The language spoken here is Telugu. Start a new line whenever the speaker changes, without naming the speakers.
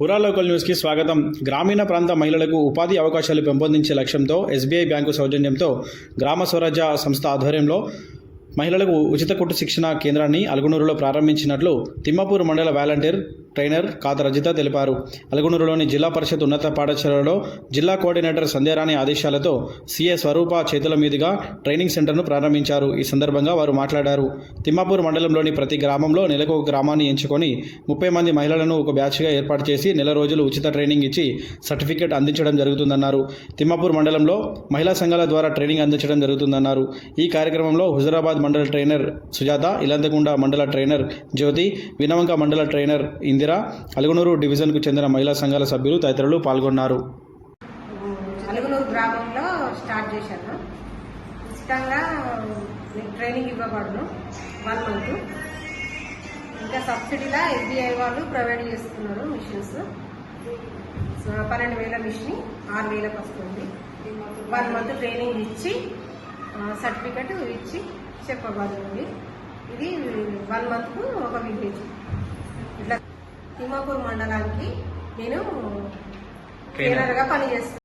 పురా లోకల్ న్యూస్కి స్వాగతం. గ్రామీణ ప్రాంత మహిళలకు ఉపాధి అవకాశాలు పెంపొందించే లక్ష్యంతో ఎస్బీఐ బ్యాంకు సౌజన్యంతో గ్రామ స్వరాజ్య సంస్థ ఆధ్వర్యంలో మహిళలకు ఉచిత కుట్టు శిక్షణ కేంద్రాన్ని అలుగునూరులో ప్రారంభించినట్లు తిమ్మపూర్ మండల వాలంటీర్ ట్రైనర్ కాత రజిత తెలిపారు. అలగునూరులోని జిల్లా పరిషత్ ఉన్నత పాఠశాలలో జిల్లా కోఆర్డినేటర్ సంధ్యారాణి ఆదేశాలతో సీఏ స్వరూప చేతుల మీదుగా ట్రైనింగ్ సెంటర్ను ప్రారంభించారు. ఈ సందర్భంగా వారు మాట్లాడారు. తిమ్మాపూర్ మండలంలోని ప్రతి గ్రామంలో నెలకు ఒక గ్రామాన్ని ఎంచుకొని ముప్పై మంది మహిళలను ఒక బ్యాచ్గా ఏర్పాటు చేసి నెల రోజులు ఉచిత ట్రైనింగ్ ఇచ్చి సర్టిఫికేట్ అందించడం జరుగుతుందన్నారు. తిమ్మాపూర్ మండలంలో మహిళా సంఘాల ద్వారా ట్రైనింగ్ అందించడం జరుగుతుందన్నారు. ఈ కార్యక్రమంలో హుజరాబాద్ మండల ట్రైనర్ సుజాత ఇలంతకుండ మండల ట్రైనర్ జ్యోతి వినవంక మండల ట్రైనర్ ఇందిర అలుగునూరు డివిజన్కు చెందిన మహిళా సంఘాల సభ్యులు తదితరులు పాల్గొన్నారు.
అలుగునూరు గ్రామంలో స్టార్ట్ చేశాను. ఉచితంగా ట్రైనింగ్ ఇవ్వబడును వన్ మంత్. ఇంకా సబ్సిడీలా ఎస్బీఐ వాళ్ళు ప్రొవైడ్ చేస్తున్నారు మిషన్స్. పన్నెండు వేల మిషన్ ఆరు వేలకు వస్తుంది. వన్ మంత్ ట్రైనింగ్ ఇచ్చి సర్టిఫికెట్ ఇచ్చి చెప్పబడుతుంది ఇది వన్ మంత్కు ఒక విలేజ్ ఇట్లా తిమ్మాపూర్ మండలానికి నేను ట్రైనర్గా పనిచేస్తాను